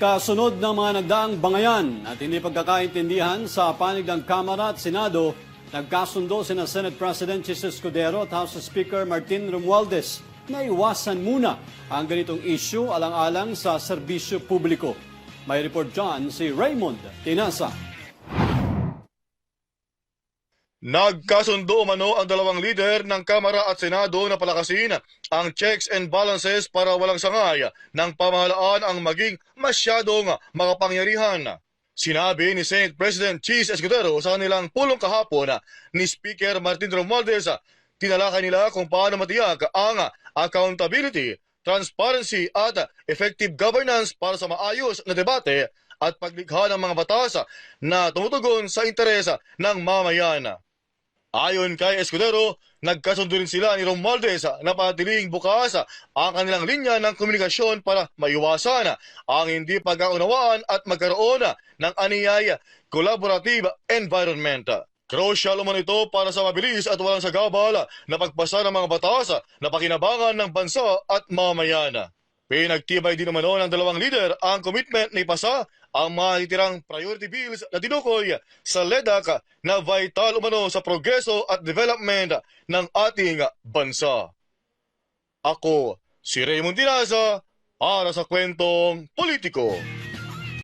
Kasunod ng mga nagdaang bangayan at hindi pagkakaintindihan sa panig ng Kamara at Senado, nagkasundo sina Senate President Jesus Escudero at House Speaker Martin Romualdez na iwasan muna ang ganitong issue alang-alang sa serbisyo publiko. May report dyan si Raymond Tinasa. Nagkasundo umano ang dalawang lider ng Kamara at Senado na palakasin ang checks and balances para walang sangay ng pamahalaan ang maging masyadong makapangyarihan. Sinabi ni Senate President Cheese Escudero sa kanilang pulong kahapon ni Speaker Martin Romualdez, tinalakay nila kung paano matiyak ang accountability, transparency at effective governance para sa maayos na debate at paglikha ng mga batas na tumutugon sa interes ng mamayan. Ayon kay Escudero, nagkasundo rin sila ni Romualdez na patiling bukas ang kanilang linya ng komunikasyon para maiwasan ang hindi pagkaunawaan at magkaroon ng aniyay collaborative environment. Crucial umano ito para sa mabilis at walang sagabal na pagpasa ng mga batas na pakinabangan ng bansa at mamayan. Pinagtibay din umano ng dalawang leader ang commitment na ipasa ang mga titirang priority bills na tinukoy sa LEDAC na vital umano sa progreso at development ng ating bansa. Ako, si Raymond Dinaza, para sa kwentong politiko.